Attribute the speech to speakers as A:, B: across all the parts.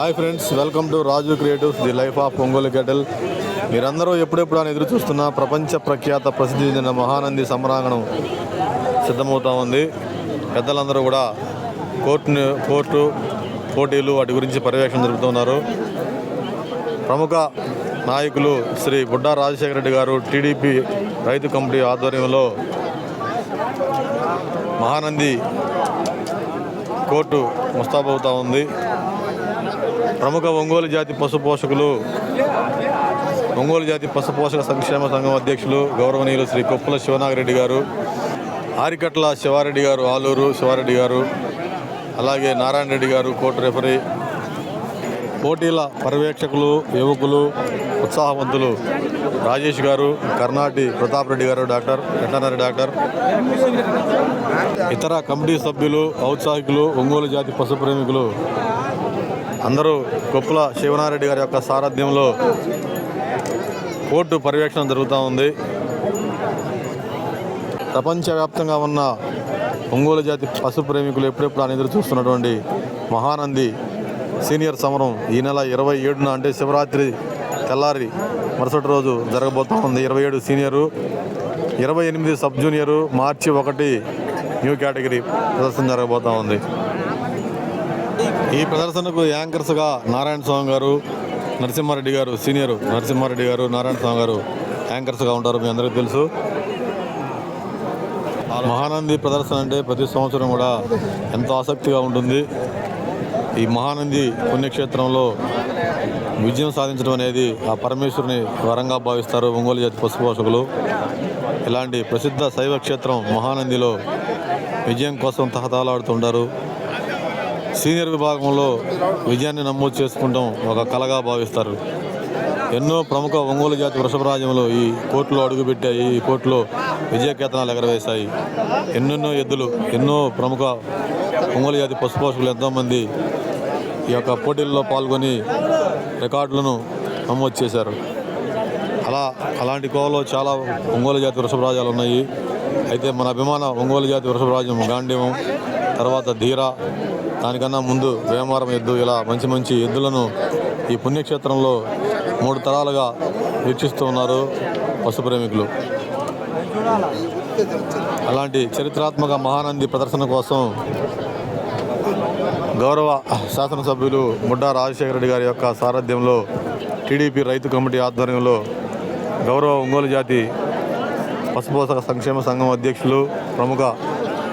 A: Hi friends welcome to Raju creatives the life of Ongole గడ్డల్ మీరందరూ ఎప్పుడెప్పుడు అని ఎదురు చూస్తున్న ప్రపంచ ప్రఖ్యాత ప్రసిద్ధి చెందిన మహానంది సమరాంగణం సిద్ధమవుతా ఉంది. పెద్దలందరూ కూడా కోర్టును కోర్టు పోటీలు వాటి గురించి పర్యవేక్షణ జరుపుతున్నారు. ప్రముఖ నాయకులు శ్రీ బుడ్డా రాజశేఖర రెడ్డి గారు టీడీపీ రైతు కమిటీ ఆధ్వర్యంలో మహానంది కోర్టు ముస్తాబవుతా ఉంది. ప్రముఖ ఒంగోలు జాతి పశు పోషకులు ఒంగోలు జాతి పశు పోషక సంక్షేమ సంఘం అధ్యక్షులు గౌరవనీయులు శ్రీ కొప్పుల శివనాగరెడ్డి గారు ఆరికట్ల శివారెడ్డి గారు ఆలూరు శివారెడ్డి గారు అలాగే నారాయణ రెడ్డి గారు కోర్టు రెఫరీ పోటీల పర్యవేక్షకులు యువకులు ఉత్సాహవంతులు రాజేష్ గారు కర్ణాటి ప్రతాప్ రెడ్డి గారు డాక్టర్ వెటనరీ డాక్టర్. ఇతర కమిటీ సభ్యులు ఔత్సాహికులు ఒంగోలు జాతి పశు ప్రేమికులు అందరూ కొప్పుల శివనారెడ్డి గారి యొక్క సారథ్యంలో కోర్టు పర్యవేక్షణ జరుగుతూ ఉంది. ప్రపంచవ్యాప్తంగా ఉన్న ఒంగోలు జాతి పశు ప్రేమికులు ఎప్పుడెప్పుడు అని ఎదురు చూస్తున్నటువంటి మహానంది సీనియర్ సమరం ఈ నెల ఇరవై ఏడున అంటే శివరాత్రి తెల్లారి మరుసటి రోజు జరగబోతూ ఉంది. ఇరవై ఏడు సీనియరు ఇరవై ఎనిమిది సబ్ జూనియరు మార్చి ఒకటి న్యూ కేటగిరీ ప్రదర్శన జరగబోతా ఉంది. ఈ ప్రదర్శనకు యాంకర్స్గా నారాయణ స్వామి గారు నరసింహారెడ్డి గారు సీనియర్ నరసింహారెడ్డి గారు నారాయణ స్వామి గారు యాంకర్స్గా ఉంటారు మీ అందరికీ తెలుసు. మహానంది ప్రదర్శన అంటే ప్రతి సంవత్సరం కూడా ఎంతో ఆసక్తిగా ఉంటుంది. ఈ మహానంది పుణ్యక్షేత్రంలో విజయం సాధించడం అనేది ఆ పరమేశ్వరుని వరంగా భావిస్తారు ఒంగోలు జాతి పశుపోషకులు ఇలాంటి ప్రసిద్ధ శైవ క్షేత్రం మహానందిలో విజయం కోసం తహతాలాడుతుంటారు సీనియర్ విభాగంలో విజయాన్ని నమోదు చేసుకుంటాం ఒక కలగా భావిస్తారు. ఎన్నో ప్రముఖ ఒంగోలు జాతి వృషభరాజ్యములు ఈ కోర్టులో అడుగుపెట్టాయి ఈ కోర్టులో విజయకేతనాలు ఎగరవేశాయి. ఎన్నెన్నో ఎద్దులు ఎన్నో ప్రముఖ ఒంగోలు జాతి పశుపోషకులు ఎంతోమంది ఈ యొక్క పోటీల్లో పాల్గొని రికార్డులను నమోదు చేశారు. అలా అలాంటి కోవలో చాలా ఒంగోలు జాతి వృషభరాజాలు ఉన్నాయి. అయితే మన అభిమాన ఒంగోలు జాతి వృషభరాజ్యం గాంధీవం తర్వాత ధీర దానికన్నా ముందు వేమవరం ఎద్దు ఇలా మంచి మంచి ఎద్దులను ఈ పుణ్యక్షేత్రంలో మూడు తరాలుగా వీక్షిస్తూ ఉన్నారు పశుప్రేమికులు అలాంటి చరిత్రాత్మక మహానంది ప్రదర్శన కోసం గౌరవ శాసనసభ్యులు ముడ్డా రాజశేఖర రెడ్డి గారి యొక్క సారథ్యంలో టీడీపీ రైతు కమిటీ ఆధ్వర్యంలో గౌరవ ఒంగోలు జాతి పశుపోషక సంక్షేమ సంఘం అధ్యక్షులు ప్రముఖ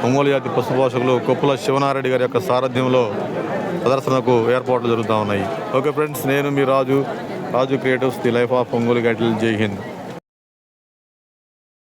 A: ఒంగోలు జాతి పశుపోషకులు కొప్పుల శివనారెడ్డి గారి యొక్క సారథ్యంలో ప్రదర్శనకు ఏర్పాట్లు జరుగుతూ ఉన్నాయి. ఓకే ఫ్రెండ్స్ నేను మీ Raju Raju creatives the life of Ongole గైటిల్ జై హింద్.